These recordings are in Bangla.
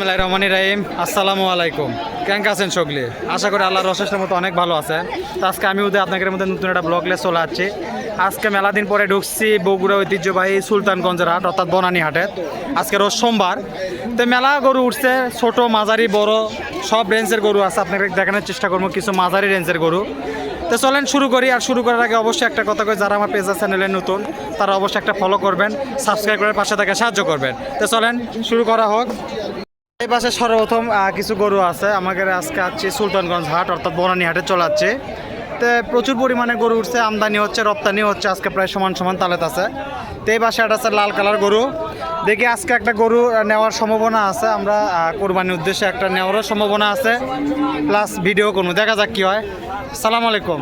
বিসমিল্লাহির রহমানির আসসালামু আলাইকুম। কেঙ্ক আছেন সকলে? আশা করি আল্লাহর রসের মতো অনেক ভালো আছে তো আজকে আমি উদয় আপনাদের মধ্যে নতুন একটা ব্লগ লেস চলে আসছি। আজকে মেলা দিন পরে ঢুকছি বগুড়া ঐতিহ্যবাহী সুলতানগঞ্জের হাট, অর্থাৎ বনানী হাটে আজকে রোজ সোমবার। তো মেলা গরু উঠছে, ছোট, মাঝারি, বড়, সব রেঞ্জের গরু আছে। আপনাকে দেখানোর চেষ্টা করব, কিছু মাঝারি রেঞ্জের গরু। তো চলেন শুরু করি, আর শুরু করার আগে অবশ্যই একটা কথা কই, যারা আমার পেজা চ্যানেলে নতুন, তারা অবশ্যই একটা ফলো করবেন সাবস্ক্রাইব করে পাশে থেকে সাহায্য করবেন। তো চলেন শুরু করা হোক। এই পাশে সর্বপ্রথম কিছু গরু আছে। আমাদের আজকে আছে সুলতানগঞ্জ হাট, অর্থাৎ বনানী হাটে চলাচ্ছে। তো প্রচুর পরিমাণে গরু উঠছে, আমদানি হচ্ছে, রপ্তানি হচ্ছে, আজকে প্রায় সমান সমান তালেত আছে। তো এই পাশে একটা আছে লাল কালার গরু। দেখি আজকে একটা গরু নেওয়ার সম্ভাবনা আছে, আমরা কোরবানির উদ্দেশ্যে একটা নেওয়ারও সম্ভাবনা আছে। প্লাস ভিডিও কোনো দেখা যাক কি হয়। সালাম আলাইকুম।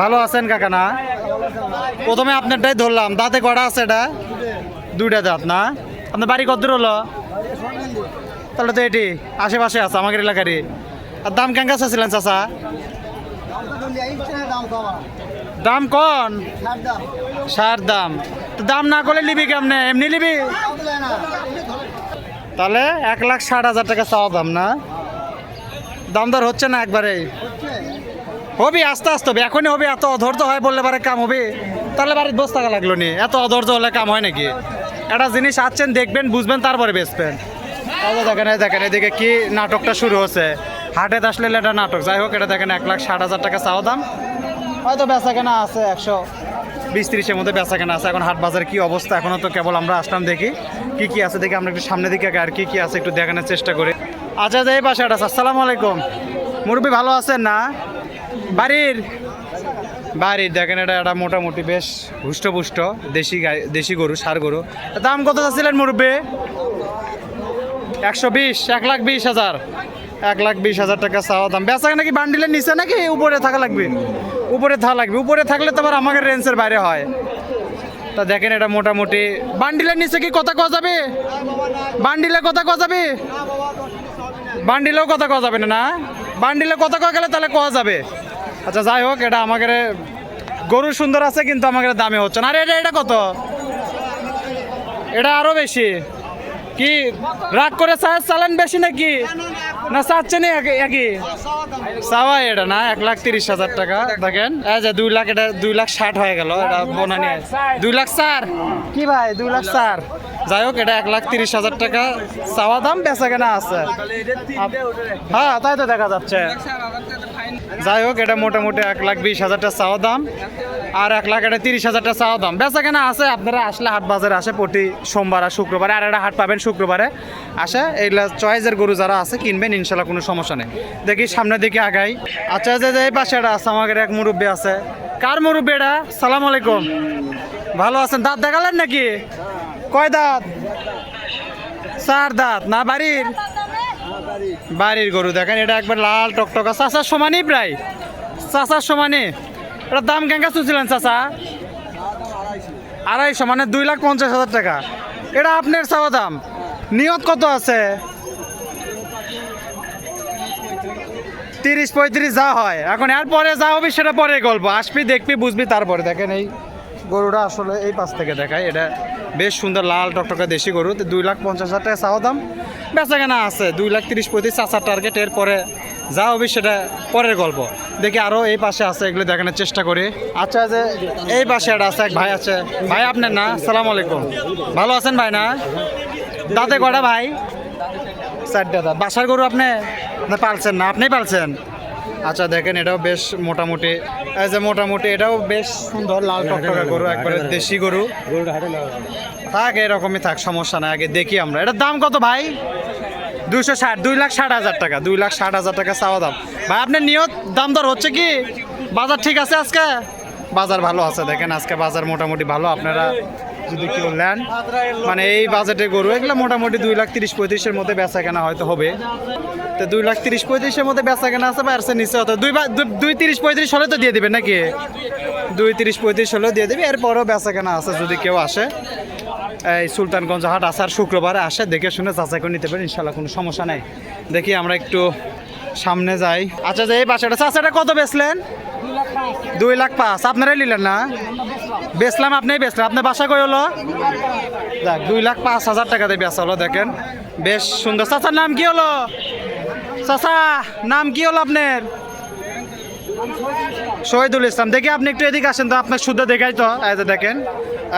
ভালো আছেন কাকা না? প্রথমে আপনারটাই ধরলাম, দাঁতে কটা আছে এটা? দুইটা দাঁত না? আপনার বাড়ি কত দূর হলো? তাহলে তো এটি আশেপাশে আছে, আমাদের এলাকারই। আর দাম কেন কেঙ্কা চাচ্ছিলেন চাচা? দাম কন? সার দাম। দাম না করলে নিবি কেমনে? এমনি নিবি? তাহলে এক লাখ ষাট হাজার টাকা চাওয়া দাম না? দাম দর হচ্ছে না একবারেই হবি, আস্তে আস্তে হবে। এখনই হবে, এত অধৈর্য হয় বললে পারে কাম হবে। তাহলে বাড়ির বসে থাকা লাগল নি। এত অধৈর্য হলে কাম হয় নাকি? একটা জিনিস আসছেন দেখবেন, বুঝবেন, তারপরে বেচবেন। দেখেন দেখেন, এদিকে কি নাটকটা শুরু হচ্ছে। হাটে আসলে এটা নাটক, যাই হোক, এটা দেখেন, এক লাখ ষাট হাজার টাকা চাওয়া দাম। হয়তো বেচা কেনা আছে একশো বিশ তিরিশের মধ্যে বেচা কেনা আছে। এখন হাট বাজারে কি অবস্থা? এখনও তো কেবল আমরা আসলাম দেখি, কি কি আছে দেখি, আমরা একটু সামনে দিকে আর কি কি আছে একটু দেখানোর চেষ্টা করি। আচ্ছা যে এই পাশে একটা আসসালামু আলাইকুম। মুরব্বী ভালো আছেন না? বাড়ির? বাড়ির, দেখেন, এটা একটা মোটামুটি বেশ হুষ্টপুষ্ট, দেশি গাই, দেশি গরু, সার গরু। দাম কত চাচ্ছিলেন মুরব্বী? একশো বিশ, এক লাখ বিশ হাজার। এক লাখ বিশ হাজার টাকা চাওয়া দাম। বেচা নাকি বান্ডিলের নিচে নাকি উপরে থাকা লাগবে? উপরে থাকা লাগবে। উপরে থাকলে তো আবার আমাদের রেঞ্জের বাইরে হয়। তা দেখেন এটা মোটামুটি। বান্ডিলের নিচে কি কথা কওয়া যাবে? বান্ডিলে কথা কওয়া যাবে? বান্ডিলেও কথা কওয়া যাবে না না? বান্ডিলে কথা কওয়া গেলে তাহলে কওয়া যাবে। আচ্ছা যাই হোক, এটা আমাদের গরু সুন্দর আছে, কিন্তু আমাদের দামে হচ্ছে না। আরে, এটা এটা কত? এটা আরও বেশি। কি? রাগ করে চা- চালান বেশি নাকি? না চাচ্ছে না একই- চাওয়া এটা না, এক লাখ তিরিশ হাজার টাকা, দেখেন। এই যে দুই লাখ এটা দুই লাখ ষাট হয়ে গেল, এটা বনানি দুই লাখ চার? কি ভাই, দুই লাখ চার? যাই হোক, এটা এক লাখ তিরিশ হাজার টাকা, চাওয়া দাম বেচা কেনা আছে। হ্যাঁ তাই তো দেখা যাচ্ছে। যাই হোক, এটা মোটামুটি এক লাখ বিশ হাজারটা চাওয়া দাম। আর এক লাখ এটা তিরিশ হাজারটা চাওয়া দাম। বেচা কেনা আছে, আপনারা আসলে হাট বাজারে আসে প্রতি সোমবার আর শুক্রবারে। আর একটা হাট পাবেন শুক্রবারে। আসে এইগুলা চয়েসের গরু যারা আছে, কিনবেন, ইনশাল্লাহ কোনো সমস্যা নেই। দেখি সামনের দিকে আগাই। আচ্ছা যে, এই পাশে একটা আছে, আমাদের এক মুরব্বী আছে। কার মুরব্বী এটা? সালাম আলাইকুম। ভালো আছেন? দাঁত দেখালেন নাকি? কয় দাঁত? চার দাঁত। না, বাড়ির? বাড়ির গরু। দেখেন, এটা একবার লাল টকটকা। চাষার সমানই প্রায়। চাষার সমানই। এটার দাম কেঙ্কা চুছিলেন চাষা আড়াইশো মানে দুই লাখ পঞ্চাশ হাজার টাকা। এটা আপনার চাওয়া দাম। নিয়ত কত আছে? তিরিশ পঁয়ত্রিশ যা হয়। এখন এর পরে যা হবে সেটা পরে গল্প। আসবি, দেখবি, বুঝবি, তারপরে। দেখেন এই গরুটা আসলে এই পাশ থেকে দেখায়। এটা বেশ সুন্দর লাল টকটকা দেশি গরু। দুই লাখ পঞ্চাশ হাজার টাকা চাওয়া দাম। বেচা কেনা আছে, দুই লাখ তিরিশ পঁয়ত্রিশ চাচার টার্গেট এর পরে যা হবে সেটা পরের গল্প। দেখি আরও এই পাশে আছে, এগুলো দেখানোর চেষ্টা করি। আচ্ছা যে এই পাশে একটা আছে, এক ভাই আছে। ভাই, আপনার না? সালাম আলাইকুম। ভালো আছেন ভাই না? দাঁতে কটা ভাই? চারটা দাঁত। বাসার গরু আপনি? পালছেন না। আপনি পালছেন? আচ্ছা দেখেন এটাও বেশ মোটামুটি এই যে মোটামুটি এটাও বেশ সুন্দর লাল টকটকা গরু একবারে দেশি গরু। থাক এরকমই থাক সমস্যা নাই আগে দেখি আমরা। এটার দাম কত ভাই? দুইশো ষাট দুই লাখ ষাট হাজার টাকা দুই লাখ ষাট হাজার টাকা চাওয়া দাম। ভাই আপনার নিয়ত দাম দর হচ্ছে কি? বাজার ঠিক আছে আজকে? বাজার ভালো আছে দেখেন আজকে বাজার মোটামুটি ভালো। আপনারা যদি কেউ নেন মানে এই বাজেটে গরু এগুলো মোটামুটি দুই লাখ তিরিশ পঁয়ত্রিশের মধ্যে বেচা কেনা হয়তো হবে। তো দুই লাখ তিরিশ পঁয়ত্রিশের মধ্যে বেচা কেনা আছে বা চেয়ে নিচে হতো দুই দুই তিরিশ পঁয়ত্রিশ হলে তো দিয়ে দিবেন নাকি? দুই তিরিশ পঁয়ত্রিশ হলেও দিয়ে দিবে, এরপরও বেচা কেনা আছে যদি কেউ আসে। এই সুলতানগঞ্জ হাট আসার শুক্রবারে আসে, দেখে শুনে যাচাই করে নিতে পারেন ইনশাল্লাহ কোনো সমস্যা নেই। দেখি আমরা একটু সামনে যাই। আচ্ছা যে এই বাসাটা চাচাটা কত বেচলেন? দুই লাখ পাঁচ। আপনারাই নিলেন না? বেচলাম আপনি বেচলেন। আপনার বাসা কই হলো? দেখ দুই লাখ পাঁচ হাজার টাকা দিয়ে বেচা হলো, দেখেন। বেশ সুন্দর। চাচার নাম কি হলো? চাচা, নাম কি হলো আপনার? শহীদুল ইসলাম। দেখি আপনি একটু এদিকে আসেন তো আপনার শুদ্ধ দেখাই তো। এই দেখেন,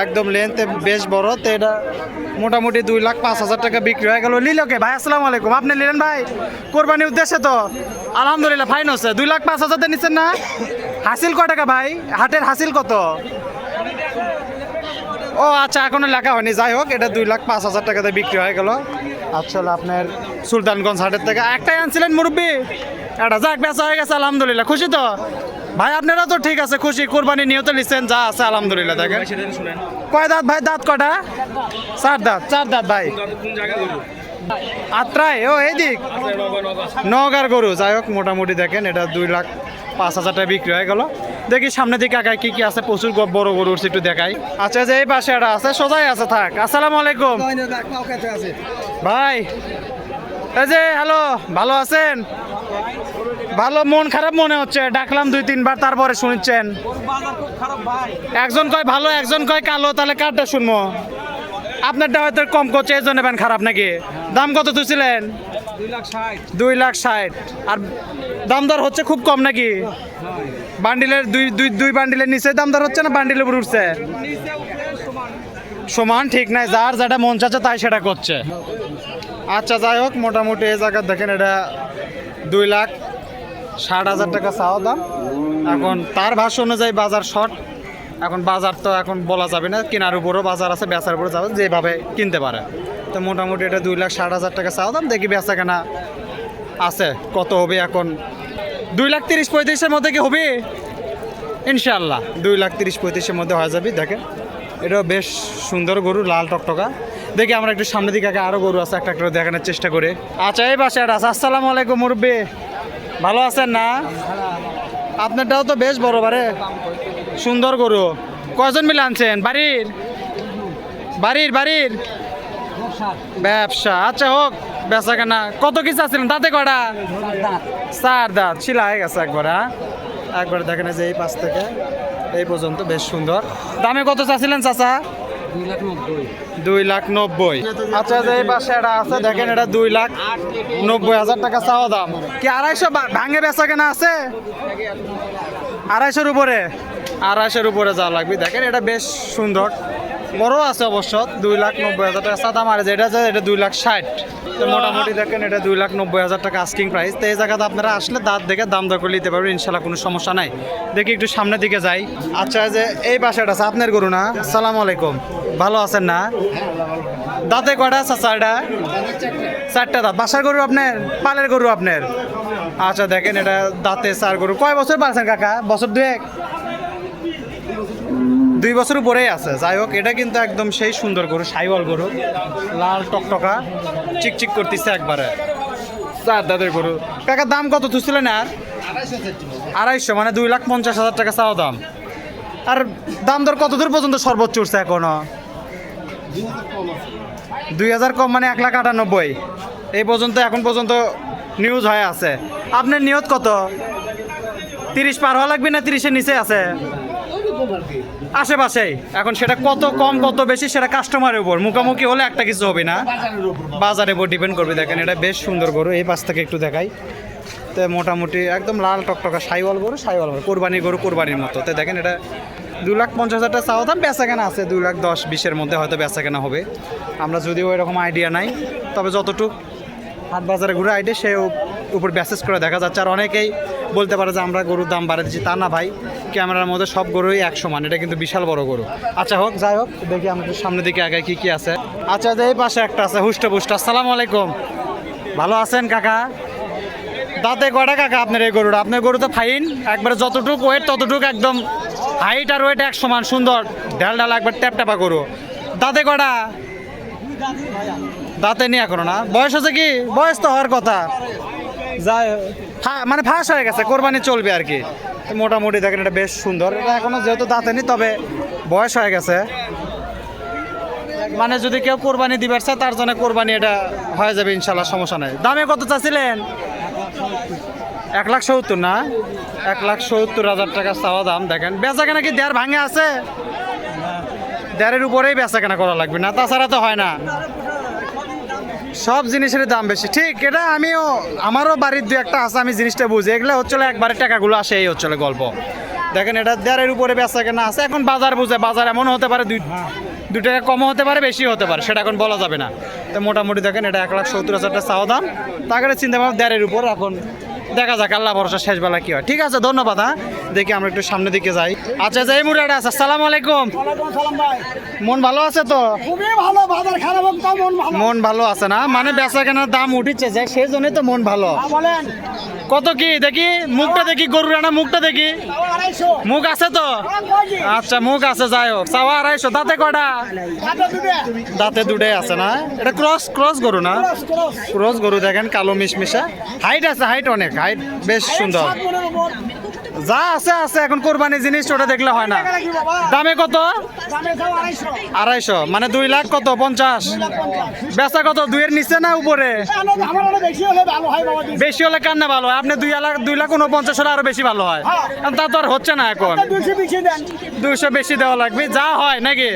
একদম লেন্থ বেশ বড়, তো এটা মোটামুটি দুই লাখ পাঁচ হাজার টাকা বিক্রি হয়ে গেল। লিলোকে ভাই, আসসালামু আলাইকুম। আপনি নিলেন ভাই? কোরবানির উদ্দেশ্যে তো? আলহামদুলিল্লাহ ফাইন হচ্ছে। দুই লাখ পাঁচ হাজার নিচ্ছেন না? হাসিল ক টাকা ভাই? হাটের হাসিল কত? ও আচ্ছা এখনও লেখা হয়নি। যাই হোক, এটা দুই লাখ পাঁচ হাজার টাকাতে বিক্রি হয়ে গেল। আসলে আপনার সুলতানগঞ্জ হাটের থেকে একটাই আনছিলেন মুরব্বী। এটা যাক বেচা হয়ে গেছে আলহামদুলিল্লাহ। খুশি তো? ভাই আপনারা তো ঠিক আছে খুশি। কোরবানি নিয়েও তো নিচ্ছেন যা আছে আলহামদুলিল্লাহ দেখেন। কয় দাঁত ভাই? দাঁত কটা? চার দাঁত চার দাঁত ভাই। আত্রাই ও এইদিক। নগার গরু যাই হোক মোটামুটি দেখেন এটা দুই লাখ পাঁচ হাজার টাকা বিক্রি হয়ে গেল। দেখি সামনে দিকে আগায় কি কি আছে প্রচুর বড় গরু উঠছে একটু দেখাই। আচ্ছা যে এই পাশে একটা আছে সোজাই আছে থাক। আসসালামু আলাইকুম। ভাই, এই যে হ্যালো ভালো আছেন? ভালো মন, খারাপ মনে হচ্ছে। ডাকলাম দুই, তিনবার, তারপরে শুনছেন। একজন কয় ভালো, একজন কয় কালো, তাহলে কারটা শুনব? আপনারটা হয়তো কম করছে, এই জন্য ব্যান খারাপ নাকি? দাম কত তুলছিলেন? দুই লাখ ষাট। আর দাম দর হচ্ছে খুব কম নাকি? বান্ডিলের দুই দুই দুই বান্ডিলের নিচে দাম দর হচ্ছে না বান্ডিলের উপর উঠছে? সমান, ঠিক নাই, যার যেটা মন চাচ্ছে তাই সেটা করছে। আচ্ছা যাই হোক, মোটামুটি এই জায়গা দেখেন এটা দুই লাখ ষাট হাজার টাকা চাওয়া দাম। এখন তার ভাষ্য অনুযায়ী বাজার শর্ট। এখন বাজার তো এখন বলা যাবে না, কেনার উপরও বাজার আছে, বেচার উপরে যাবে, যেভাবে কিনতে পারে। তো মোটামুটি এটা দুই লাখ ষাট হাজার টাকা চাওয়া দাম, দেখি বেচা কেনা আছে, কত হবে এখন। দুই লাখ তিরিশ পঁয়ত্রিশের মধ্যে কি হবে? ইনশাল্লাহ দুই লাখ তিরিশ পঁয়ত্রিশের মধ্যে হয়ে যাবে, দেখেন। এটাও বেশ সুন্দর গরু, লাল টকটকা। দেখি আমরা একটু সামনের দিকে আগে আরও গরু আছে, একটা একটা দেখানোর চেষ্টা করি। আচ্ছা এই বাসে আছে। আসসালামু আলাইকুম, মুরব্বী। ভালো আছেন না? আপনারটাও তো বেশ বড় বারে। সুন্দর গরু। কয়জন মিলে আনছেন? বাড়ির? বাড়ির বাড়ির? ব্যবসা। আচ্ছা হোক বেচা কেনা। কত কিছু আছিলেন তাতে কটা চার দাঁত। শিলা হয়ে গেছে একবার হ্যাঁ? একবার দেখেন যে এই পাশ থেকে। এই পর্যন্ত বেশ সুন্দর। দামে কত চাচ্ছিলেন চাচা? দুই লাখ নব্বই। আচ্ছা যে এই পাশে এটা আছে, দেখেন এটা দুই লাখ নব্বই হাজার টাকা চাওয়া দাম। কি আড়াইশো ভাঙে বেচা কেনা আছে? আড়াইশোর উপরে। আড়াইশোর উপরে যা লাগবে। দেখেন এটা বেশ সুন্দর। বড় আছে অবশ্য দুই লাখ নব্বই হাজার টাকা। সাদা মারে যেটা আছে এটা দুই লাখ ষাট। তো মোটামুটি দেখেন এটা দুই লাখ নব্বই হাজার টাকা আস্কিং প্রাইস তো এই জায়গাতে আপনারা আসলে দাঁত দেখে দাম দর করে নিতে পারবেন ইনশাল্লাহ কোনো সমস্যা নাই। দেখি একটু সামনের দিকে যাই। আচ্ছা যে এই বাসাটা আছে আপনার গরু না? সালাম আলাইকুম। ভালো আছেন না? দাঁতে কটা আছে এটা? চারটা দাঁত। বাসার গরু আপনার? পালের গরু আপনার? আচ্ছা দেখেন এটা দাঁতে চার গরু। কয় বছর পারছেন কাকা? বছর দুয়েক? দুই বছর উপরেই আছে। যাই হোক, এটা কিন্তু একদম সেই সুন্দর গরু, সাইওয়াল গরু। লাল টকটকা, চিকচিক করতেছে একবারে। চার দাঁতের গরু। কাকার দাম কত তুলছিলেন আর? আড়াইশো মানে দুই লাখ পঞ্চাশ হাজার টাকা চাওয়া দাম। আর দাম দর কত দূর পর্যন্ত সর্বোচ্চ উঠছে এখনও? দুই হাজার কম মানে এক লাখ আটানব্বই। এই পর্যন্ত, এখন পর্যন্ত নিউজ হয়ে আছে। আপনার নিয়ত কত? তিরিশ পার হওয়া লাগবে না তিরিশের নিচে আছে? আশেপাশেই এখন সেটা কত কম কত বেশি সেটা কাস্টমারের উপর। মুখোমুখি হলে একটা কিছু হবে না। বাজারের উপর ডিপেন্ড করবে। দেখেন এটা বেশ সুন্দর গরু। এই পাশ থেকে একটু দেখাই। তো মোটামুটি একদম লাল টকটকা সাইওয়াল গরু সাইওয়াল গরু। কোরবানির গরু কোরবানির মতো। তো দেখেন এটা দু লাখ পঞ্চাশ হাজার টাকা চাওয়া দাম। বেচা কেনা আছে দুই লাখ দশ বিশের মধ্যে হয়তো বেচা কেনা হবে। আমরা যদিও এরকম আইডিয়া নাই তবে যতটুক হাট বাজারে ঘুরে আইডিয়া সে উপর ব্যাসেস করে দেখা যাচ্ছে। আর অনেকেই বলতে পারে যে আমরা গরুর দাম বাড়িয়ে দিচ্ছি। তা না ভাই। ক্যামেরার মধ্যে সব গরুই এক সমান এটা কিন্তু বিশাল বড় গরু। আচ্ছা হোক, যাই হোক, দেখি আমাদের সামনের দিকে আগে কি কি আছে। আচ্ছা এই পাশে একটা আছে, হুষ্ট পুষ্ট। আসসালামু আলাইকুম। ভালো আছেন কাকা? দাঁতে কটা কাকা আপনার এই গরুটা? আপনার গরু তো ফাইন, একবারে যতটুক ওয়েট ততটুক একদম হাইট আর ওয়েট এক সমান সুন্দর। ঢাল ঢাল একবার ট্যাপ ট্যাপা গরু। দাঁতে কটা দাঁতে নিয়ে এখনও না। বয়স আছে কি? বয়স তো হওয়ার কথা। যাই ফা- মানে ফাঁস হয়ে গেছে, কোরবানি চলবে আর কি। মোটামুটি দেখেন, এটা বেশ সুন্দর। এটা এখনও যেহেতু দাঁতে নি তবে বয়স হয়ে গেছে। মানে যদি কেউ কোরবানি দিবার চায়, তার জন্য কোরবানি এটা হয়ে যাবে ইনশাল্লাহ সমস্যা নাই। দামে কত চাচ্ছিলেন? এক লাখ সত্তর, না? এক লাখ সত্তর হাজার টাকা চাওয়া দাম, দেখেন। বেচা কেনা কি দেড় ভাঙে আছে? দেড়ের উপরেই বেচা কেনা করা লাগবে, না? তাছাড়া তো হয় না। সব জিনিসের দাম বেশি। ঠিক এটা আমিও আমারও বাড়ির দু একটা আছে আমি জিনিসটা বুঝি। এগুলো হচ্ছিল একবারে টাকাগুলো আসে এই হচ্ছিল গল্প। দেখেন এটা দেড়ের উপরে বেচা কেনা আছে। এখন বাজার বুঝে বাজার এমন হতে পারে দুই দু টাকা কমও হতে পারে বেশি হতে পারে সেটা এখন বলা যাবে না। তো মোটামুটি দেখেন এটা এক লাখ সত্তর হাজার টাকা চাওয়া দাম। তাকে চিন্তা ভাবনা দেড়ের উপর। এখন দেখা যাক আল্লাহ ভরসা শেষবেলা কী হয়। ঠিক আছে ধন্যবাদ হ্যাঁ। দেখি আমরা একটু সামনের দিকে যাই। আচ্ছা যাই মুড়াটা আছে আসসালামু আলাইকুম। সালাম ভাই। মন ভালো আছে তো? মন ভালো। আছে না? মানে বেচা কেনার দাম উঠেছে যে সেই জন্যই তো মন ভালো। হ্যাঁ, কত কি? দেখি মুখটা দেখি গরু রানা মুখটা দেখি। মুখ আছে তো? হ্যাঁ, আচ্ছা মুখ আছে যাই হোক। চাওয়া আড়াইশো দাঁতে কটা দাঁতে দুটাই আছে না? এটা ক্রস ক্রস গরু না? ক্রস, গরু দেখেন কালো মিশমিশা। হাইট আছে হাইট অনেক। হাইট বেশ সুন্দর। যা আছে আছে, এখন কোরবানি জিনিস, ওটা দেখলে হয় না। দামে কত? আড়াইশো। মানে দুই লাখ কত? পঞ্চাশ। বেচা কত? দুইয়ের নিচে না উপরে? বেশি হলে কার না ভালো হয়? আপনি দুই লাখ দুই লাখ উনপঞ্চাশ হলে আরও বেশি ভালো হয়। তা তো আর হচ্ছে না এখন। দুইশো বেশি দেওয়া লাগবে। যা হয় নাকি?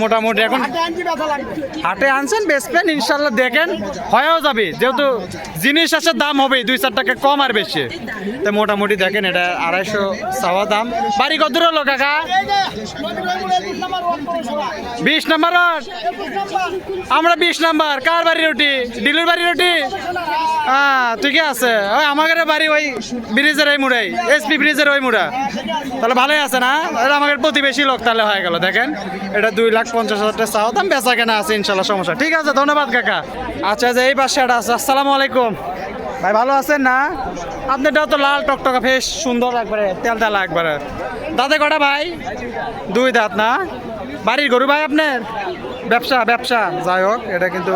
মোটামুটি এখন। হাটে আনছেন, বেচবেন, ইনশাল্লাহ দেখেন। হয়েও যাবে। যেহেতু জিনিস আছে, দাম হবে দুই চার টাকা কম আর বেশি। তো মোটামুটি দেখেন, এটা আড়াইশো চাওয়া দাম। বাড়ি কত হলো কাকা। বিশ নাম্বার। আমরা বিশ নাম্বার। কার বাড়ি রুটি? ডিলুর বাড়ি রুটি? হ্যাঁ ঠিকই আছে। ওই আমাদের বাড়ি ওই ব্রিজের ওই মুড়াই, এসপি ব্রিজের ওই মুড়া। তাহলে ভালোই আছে না? আমাদের প্রতিবেশী লোক তাহলে হয়ে গেল, দেখেন। এটা দুই লাখ পঞ্চাশ হাজার টাকা চাওয়া দাম, বেচা কেনা আছে ইনশাল্লাহ সমস্যা। ঠিক আছে, ধন্যবাদ, কাকা। আচ্ছা যে এই পাশে একটা আছে, আসসালামু আলাইকুম। ভাই, ভালো আছেন না? আপনারটাও তো লাল টকটকা ফেস সুন্দর একবারে তেল তেলা একবারে। দাঁতে কটা ভাই? দুই দাঁত না? বাড়ির গরু ভাই আপনার? ব্যবসা ব্যবসা। যাই হোক, এটা কিন্তু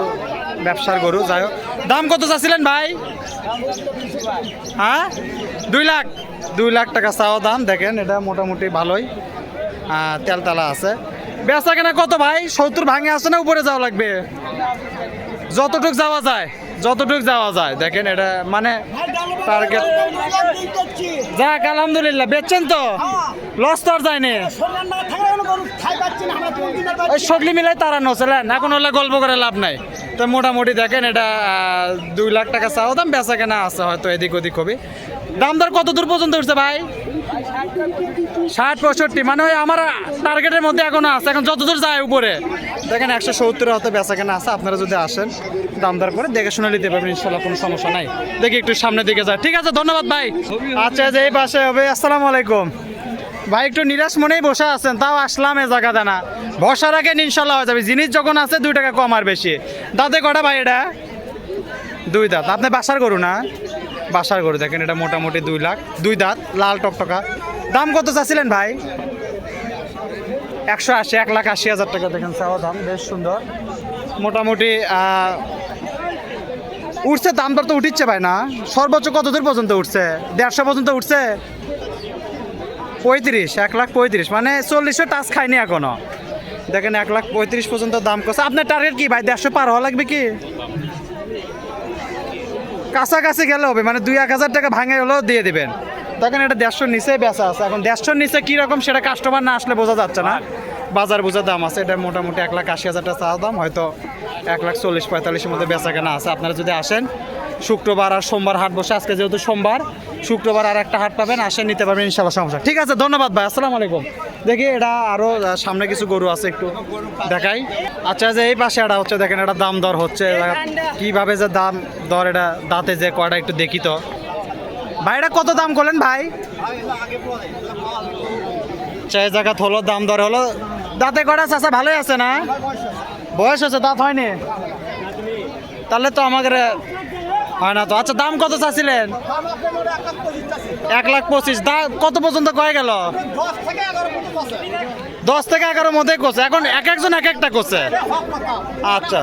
ব্যবসার গরু, যাই হোক। দাম কত চাচ্ছিলেন ভাই? হ্যাঁ? দুই লাখ। দুই লাখ টাকা চাওয়া দাম, দেখেন, এটা মোটামুটি ভালোই। তেলতালা আছে। বেচা কেনা কত ভাই? সত্তর ভাঙে আছে না উপরে যাওয়া লাগবে? যতটুক যাওয়া যায়। যতটুক যাওয়া যায়, দেখেন এটা মানে যাক, আলহামদুলিল্লাহ, বেচছেন তো? লস তো আর যায়নি। ওই। সকলি মিলাই তাড়ানো ছিলেন এখন হলে গল্প করে লাভ নাই। তো মোটামুটি দেখেন এটা দুই লাখ টাকা চাও দাম, বেচা কেনা আছে হয়তো এদিক ওদিক হবে। দাম দর কত দূর পর্যন্ত উঠছে ভাই? ষাট পঁয়ষট্টি মানে ওই আমার টার্গেটের মধ্যে এখনও আছে। এখন যতদূর যায় উপরে। দেখেন, একশো সত্তর হয়তো বেচা কেনা আছে, আপনারা যদি আসেন, দাম দর করে দেখে শুনে নিতে পারবেন, ইনশাল্লাহ কোনো সমস্যা নাই। দেখি একটু সামনের দিকে যায় ঠিক আছে, ধন্যবাদ ভাই। আচ্ছা যে এই পাশে হবে, আসসালামু আলাইকুম। ভাই, একটু নিরাশ মনেই বসে আছেন, তাও আসলাম এ জায়গা না। বসার আগে ইনশাল্লাহ হয়ে যাবে। জিনিস যখন আছে, দুই টাকা কম আর বেশি। দাঁতে কটা ভাই এটা? দুই দাঁত। আপনি বাসার করুন না? বাসার গরু, দেখেন, এটা মোটামুটি দুই লাখ। দুই দাঁত, লাল টকটকা। দাম কত চাচ্ছিলেন ভাই? একশো আশি, এক লাখ আশি হাজার টাকা দেখেন চাওয়া দাম, বেশ সুন্দর। মোটামুটি উঠছে, দাম দর তো উঠিচ্ছে ভাই না? সর্বোচ্চ কত দূর পর্যন্ত উঠছে? দেড়শো পর্যন্ত উঠছে? পঁয়ত্রিশ, এক লাখ পঁয়ত্রিশ মানে চল্লিশশো টাচ খায়নি এখনও। দেখেন এক লাখ পঁয়ত্রিশ পর্যন্ত দাম করছে। আপনার টার্গেট কি ভাই? দেড়শো পার হওয়া লাগবে কি? কাছাকাছি গেলে হবে মানে দুই এক হাজার টাকা ভাঙে হলেও দিয়ে দেবেন। দেখেন এটা দেড়শোর নিচে বেচা আছে। এখন দেড়শোর নিচে কীরকম সেটা কাস্টমার না আসলে বোঝা যাচ্ছে না। বাজার বোঝার দাম আছে। এটা মোটামুটি এক লাখ আশি হাজার টাকা দাম হয়তো এক লাখ চল্লিশ পঁয়তাল্লিশের মধ্যে বেচা কেনা আছে। আপনারা যদি আসেন শুক্রবার আর সোমবার হাট বসে আজকে যেহেতু সোমবার শুক্রবার আর একটা হাট পাবেন আসেন নিতে পারবেন ইনশাল্লাহ সমস্যা। ঠিক আছে ধন্যবাদ ভাই আসসালামু আলাইকুম। দেখি এটা আরও সামনে কিছু গরু আছে একটু দেখাই। আচ্ছা যে এই পাশে এটা হচ্ছে দেখেন এটা দাম দর হচ্ছে। কীভাবে যে দাম দর এটা দাঁতে যে কয়টা একটু দেখি তো। ভাই এটা কত দাম করলেন ভাই? চাই জায়গা হলো দাম দর হলো। দাঁতে কটা চাষা ভালোই আছে না? বয়স হচ্ছে দাঁত হয়নি? তাহলে তো আমাদের হয় না তো। আচ্ছা দাম কত চাচ্ছিলেন? দাম এক লাখ পঁচিশ। আছে। এক লাখ পঁচিশ দা কত পর্যন্ত কয়ে গেল? দশ থেকে এগারো আছে। এগারোর মধ্যে করছে। এখন এক একজন এক একটা করছে। আচ্ছা।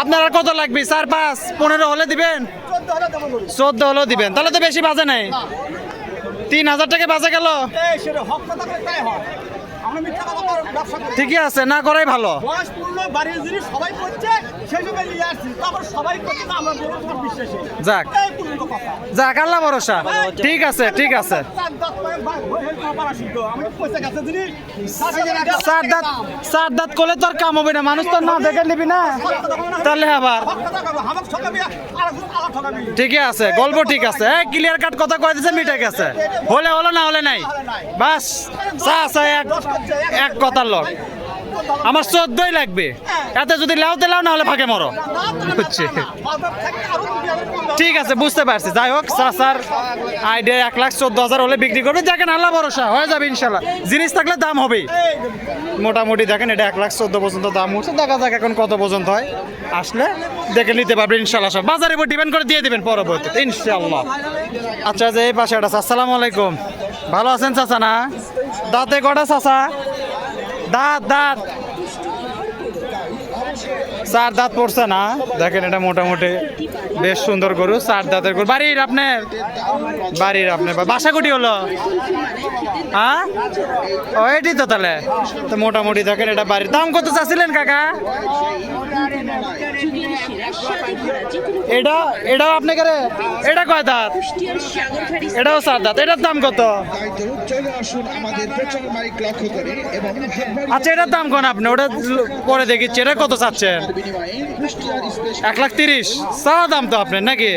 আপনার আর কত লাগবে? চার পাঁচ পনেরো হলে দিবেন? চোদ্দ হলেও দিবেন। তাহলে তো বেশি বাজে নাই। তিন হাজার টাকা বাজে গেল। হয়। ঠিকই আছে না করাই ভালো। বয়স পূর্ণ বাড়ির জিনিস সবাই করছে সেই সময় নিয়ে আসছি। তারপর সবাই করছে না আমরা বলব যাক। যাক আল্লাহ ভরসা। ঠিক আছে ঠিক আছে। চার দাঁত হয়ে চার দাঁত করলে তোর কাম হবে না। মানুষ তো না দেখে নিবি না। তাহলে আবার। ঠিকই আছে গল্প ঠিক আছে। ক্লিয়ার কাট কথা কয়ে দিছে মিটে গেছে। হলে হলো না হলে নাই। বাস। চা চা এক। এক কথার লোক আমার চোদ্দই লাগবে। এতে যদি লাউতে লাও না হলে ফাঁকে মরো। বুঝছি ঠিক আছে, বুঝতে পারছি। যাই হোক, চাচার আইডিয়া এক লাখ চোদ্দ হাজার হলে বিক্রি করবে। দেখেন আল্লাহ ভরসা, হয়ে যাবে ইনশাল্লাহ জিনিস থাকলে দাম হবেই। মোটামুটি দেখেন, এটা এক লাখ চোদ্দ পর্যন্ত দাম উঠছে দেখা যাক এখন কত পর্যন্ত হয়। আসলে দেখে নিতে পারবেন ইনশাল্লাহ সব। বাজারের উপর ডিপেন্ড করে দিয়ে দেবেন পরবর্তীতে ইনশাল্লাহ আচ্ছা যে এই পাশে একটা, আসসালামু আলাইকুম। ভালো আছেন চাচা না? দাঁতে কটা চাচা। দাঁত দাঁত। চার দাঁত পড়ছে না। দেখেন এটা মোটামুটি বেশ সুন্দর গরু, চার দাঁতের গরু। বাড়ির আপনার? বাড়ির আপনার বাসা কুটি হলো? হ্যাঁ? ও, এটি তো তাহলে। তো মোটামুটি দেখেন এটা বাড়ির। দাম কত চাচ্ছিলেন কাকা? এটা এটাও আপনাকে এটা কয় দাঁত? এটাও চার দাঁত। এটার দাম কত? আচ্ছা এটার দাম কোন আপনি? ওটা পরে দেখিচ্ছি। এটা কত চাচ্ছেন? এক লাখ তিরিশ। চাওয়া দাম তো আপনার নাকি?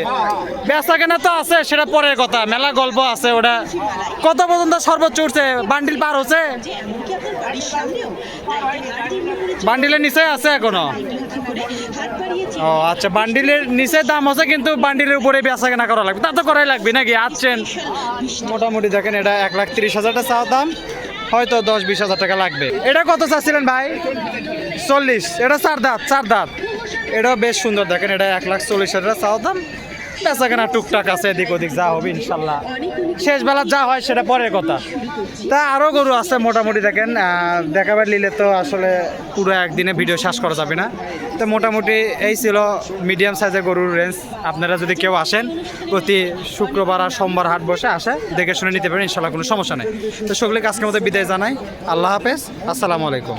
বেচা কেনা তো আছে, সেটা পরের কথা। মেলা গল্প আছে ওটা। কত পর্যন্ত সর্বোচ্চ উঠছে? বান্ডিল পার হচ্ছে? বান্ডিলের নিচে আছে এখনও? ও আচ্ছা বান্ডিলের নিচে দাম আছে, কিন্তু বান্ডিলের উপরে বেচা কেনা করা লাগবে। তা তো করাই লাগবে নাকি? আসছেন মোটামুটি দেখেন, এটা এক লাখ তিরিশ হাজারটা চাওয়া দাম, হয়তো দশ বিশ হাজার টাকা লাগবে। এটা কত চাচ্ছিলেন ভাই? চল্লিশ। এটা চার দাঁত চার দাঁত। এটাও বেশ সুন্দর, দেখেন, এটা এক লাখ চল্লিশ হাজার চাওয়া দাম। বেচা কেনা টুকটাক আছে, এদিক ওদিক যা হবে, ইনশাল্লাহ। শেষ বেলা যা হয় সেটা পরের কথা। তা আরও গরু আছে মোটামুটি দেখেন দেখাবার নিলে তো আসলে পুরো একদিনে ভিডিও শেষ করা যাবে না। তো মোটামুটি এই ছিল মিডিয়াম সাইজের গরুর রেঞ্জ আপনারা যদি কেউ আসেন, প্রতি শুক্রবার আর সোমবার হাট বসে আসে, দেখে শুনে নিতে পারেন ইনশাল্লাহ কোনো সমস্যা নেই। তো সকলে আজকের মতো বিদায় জানাই। আল্লাহ হাফেজ। আসসালামু আলাইকুম।